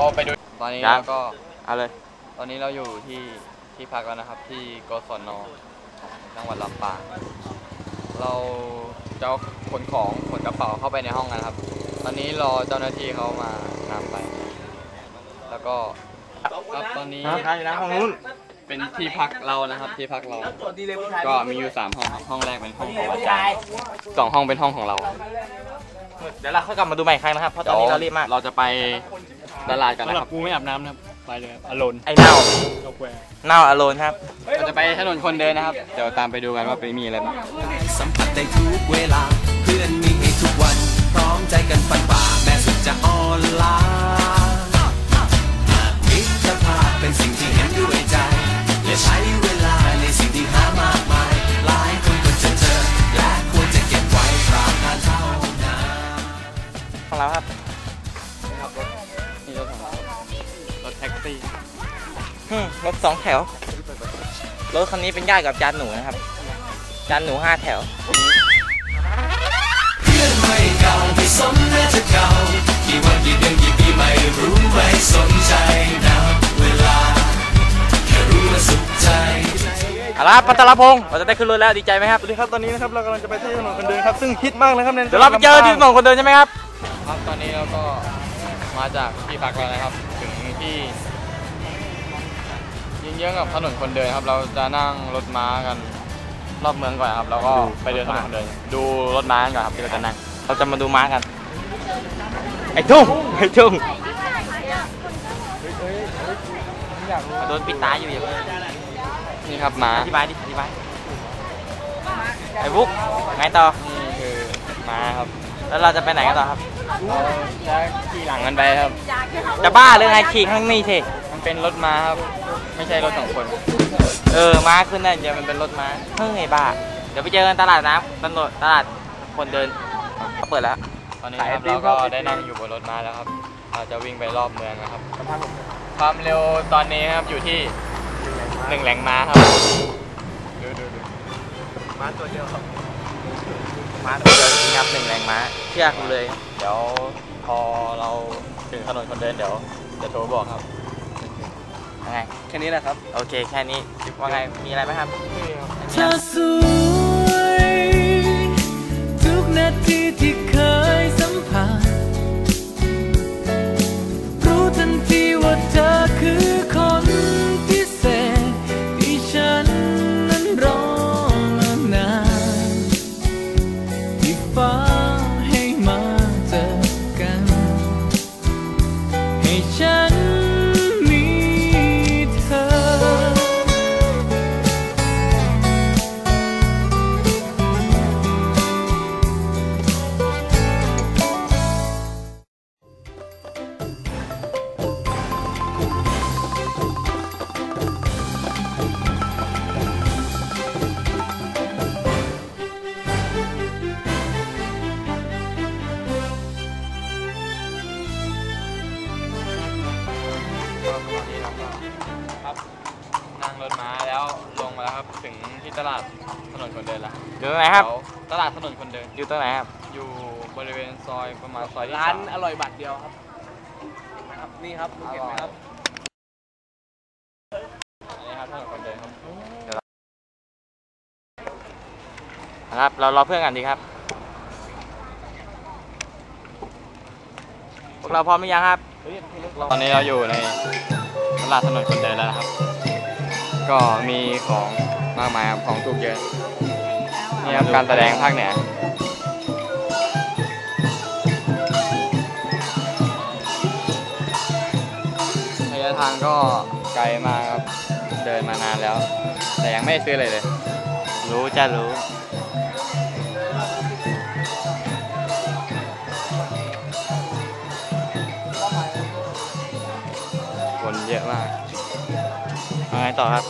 ก็ไปดูตอนนี้ยังเราก็เอาเลย ตอนนี้เราอยู่ที่ที่พักแล้วนะครับ ที่กศนจังหวัดลำปางเราจะเอาขนของขนกระเป๋าเข้าไปในห้องกันครับ ตอนนี้รอเจ้าหน้าที่เขามานำไป แล้วก็ครับตอนนี้ใช่นะห้องนู้นเป็นที่พักเรานะครับ ที่พักเรา ก็มีอยู่สามห้องครับห้องแรกเป็นห้องของอาจารย์สองห้องเป็นห้องของเรา เดี๋ยวเราค่อยกลับมาดูใหม่อีกครั้งนะครับเพราะตอนนี้เรารีบมากเราจะไป ตลาดกันสำหนะรัครับบกูไม่อาบน้ำนะครับ ไปเลยครับอโลนไอ้เน่าโอแควร์เน่าอโลนครับ เราจะไปถนนคนเดินนะครับ เดี๋ยวตามไปดูกันว่าไปมีอะไรบ้าง สัมผัสได้ทุกเวลา เพื่อนมีให้ทุกวัน พร้อมใจกันฟันฝ่าแม้สุดจะอ่อนล้า สองแถว รถคันนี้เป็นญาติกับจานหนูนะครับ จานหนูห้าแถวเพื่อนไม่เก่าไม่สมน่าจะเก่ากี่วันกี่เดือนกี่ปีไม่รู้ไม่สนใจนะเวลาแค่รู้ว่าสุขใจเอาละปัตตลพงศ์เราจะได้ขึ้นรถแล้วดีใจไหมครับสวัสดีครับตอนนี้นะครับเรากำลังจะไปที่ถนนคนเดินครับซึ่งฮิตมากเลยครับในเดี๋ยวเราไปเจอที่ถนนคนเดินใช่ไหมครับครับตอนนี้เราก็มาจากที่พักแล้วนะครับ ถึงที่ ยิงเยื้องกับถนนคนเดินครับ เราจะนั่งรถม้ากันรอบเมืองก่อนครับ แล้วก็ไปเดินถนนคนเดิน ดูรถม้ากันก่อนครับที่เราจะนั่ง เราจะมาดูม้ากัน ไอ้ทุ่งไอ้ทุ่งโดนปิดตาอยู่อย่างนี้นี่ครับม้าอธิบายดิอธิบายไอ้บุ๊กไงต่อนี่คือม้าครับ แล้วเราจะไปไหนกันต่อครับเราจะขี่หลังกันไปครับ จะบ้าหรือไงขี่ข้างนี้สิมันเป็นรถม้าครับ ไม่ใช่รถสองคน เออ ม้าขึ้นได้เดี๋ยวมันเป็นรถม้าเฮ้ยบ้า เดี๋ยวไปเจอกันตลาดน้ำตลาดตลาดคนเดินเขาเปิดแล้วตอนนี้ครับเราก็ได้นั่งอยู่บนรถม้าแล้วครับเราจะวิ่งไปรอบเมืองนะครับ ความเร็วตอนนี้ครับอยู่ที่หนึ่งแรงม้าครับ ดูดูดูม้าตัวเดียวครับ ม้าตัวเดียวจริงครับหนึ่งแรงม้าเชื่อกูเลย เดี๋ยวพอเราถึงถนนคนเดินเดี๋ยวจะโทรบอกครับ ยังไง แค่นี้แหละครับ โอเค แค่นี้ ว่าไง มีอะไรไหมครับเธอสวยทุกนาทีที่เคย รงไหนครับเดี๋ยวตลาดถนนคนเดิน อยู่ตรงไหนครับ อยู่บริเวณซอยประมาณซอยที่ร้านสมอร่อยบัตรเดียวครับนะครับ นี่ครับดูเห็นไหมครับอันนี้ครับถนนคนเดินครับนะครับ เรารอเพื่อนกันดีครับ พวกเราพร้อมหรือยังครับ ตอนนี้เราอยู่ในตลาดถนนคนเดินแล้วนะครับ ก็มีของมากมายครับของถูกเยอะ นี่ครับการแสดงภาคเหนือระยะทางก็ไกลมากครับ เดินมานานแล้ว แต่ยังไม่ได้ซื้ออะไรเลย รู้จะรู้คนเยอะมากเอาไงต่อครับ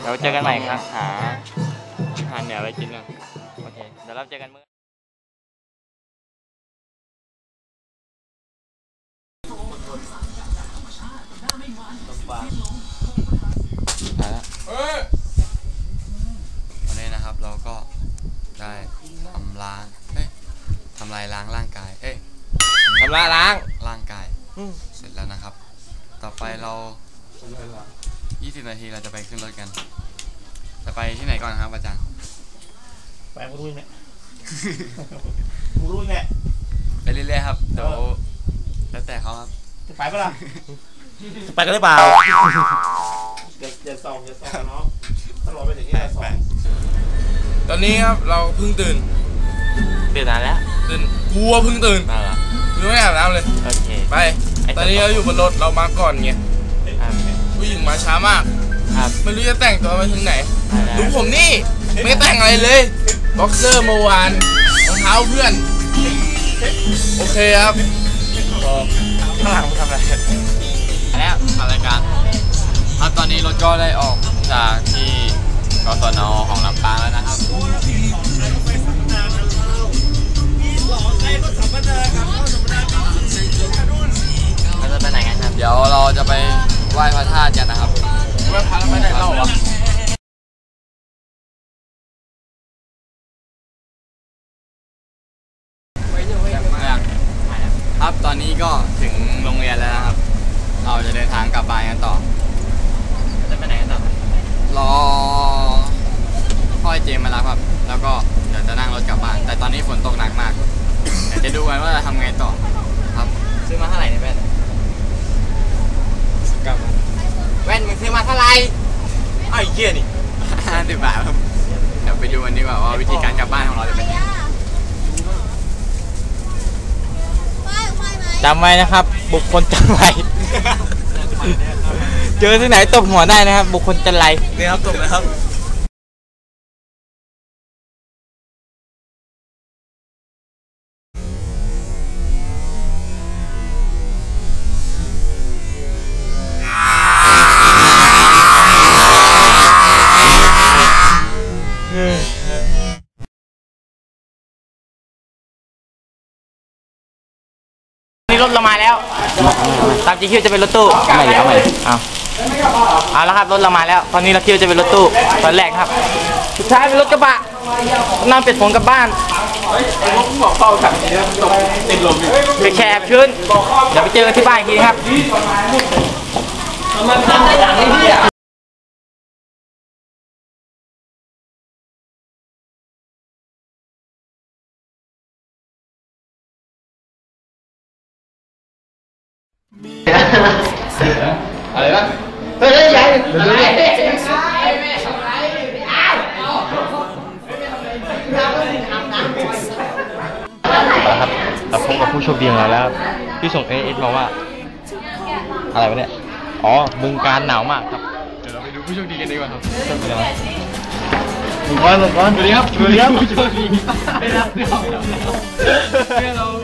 เดี๋ยวเจอกันใหม่ครับหา อาหารเหนือไปกินกันโอเค เดี๋ยวเราเจอกันมื้อมาแล้ววันนี้นะครับเราก็ได้ทำล้างเอ้ยทำลายล้างร่างกาย เอ้ยทำละล้างร่างกาย เสร็จแล้วนะครับ ต่อไปเรา 20 นาทีเราจะไปขึ้นรถกัน จะไปที่ไหนก่อนครับอาจารย์ ไปกูรู้เนี่ยกูรู้เนี่ยไปเรื่อยๆครับเดี๋ยวแล้วแต่เขาครับจะไปปะล่ะไปกันหรือเปล่าอย่าอย่าส่องอย่าส่องน้องถ้าเราไปอย่างนี้อย่าส่องตอนนี้ครับเราเพิ่งตื่นตื่นนานแล้วตื่นกลัวเพิ่งตื่นมาเหรอยังไม่อาบน้ำเลยโอเคไปไอ้ตอนนี้เราอยู่บนรถเรามาก่อนไงครับผู้หญิงมาช้ามากครับไม่รู้จะแต่งตัวไปถึงไหนได้แล้วดูผมนี่ไม่แต่งอะไรเลย บ็อกเซอร์เมื่อวานรองเท้าเพื่อน โอเคครับข้างหลังทำอะไรอันนี้ทำรายการครับตอนนี้รถก็ได้ออกจากที่กศนของลำปางแล้วนะครับเราจะไปไหนกันครับ เดี๋ยวเราจะไปไหว้พระธาตุกันนะครับไม่พาเราไปไหนเล่าวะ ครับตอนนี้ก็ถึงโรงเรียนแล้วนะครับ เราจะเดินทางกลั บบ้านกันต่อ จะไปไหนกันต่อรอพ่อไอ้เจมส์มารับครับ แล้วก็เดี๋ยวจะนั่งรถกลับบ้าน แต่ตอนนี้ฝนตกหนักมากเดี๋ยวจะดูกันว่าจะทำไงต่อครับ ซื้อมาเท่าไหร่เนี่ยแว่นกลับแว่นมึงซื้อมาเท่าไหร่ไอ้เหี้ยนี่ห้าสิบบาทครับ เดี๋ยวไปดูกันดีกว่าว่าวิธีการกลับบ้านของเราจะเป็นยังไงจำไว้นะครับ บุคคลจันไร เจอที่ไหนตบหัวได้นะครับ บุคคลจันไร นี่ครับจบเลยครับ คิวจะเป็นรถตู้เอาใหม่เอาใหม่เอาเอาแล้วครับรถเรามาแล้ว ตอนนี้เราคิวจะเป็นรถตู้ตอนแรกครับ สุดท้ายเป็นรถกระบะนั่งเป็ดผงกลับบ้านไปแคบชื้นเดี๋ยวไปเจอกันที่บ้านอีกทีครับ อะไรนะเฮ้ยใหญ่อะไรครับเราพบกับผู้โชคดีของเราแล้วที่ส่งเอเอสมาว่า อะไรวะเนี่ย อ๋อบึงการหนาวมากครับ เดี๋ยวเราไปดูผู้โชคดีกันดีกว่าครับโชคดีนะมึงก้อนมึงก้อนสวัสดีครับสวัสดีครับผู้โชคดีได้รับเรื่องเรา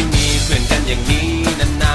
ที่มีเพื่อนกันอย่างนี้นาน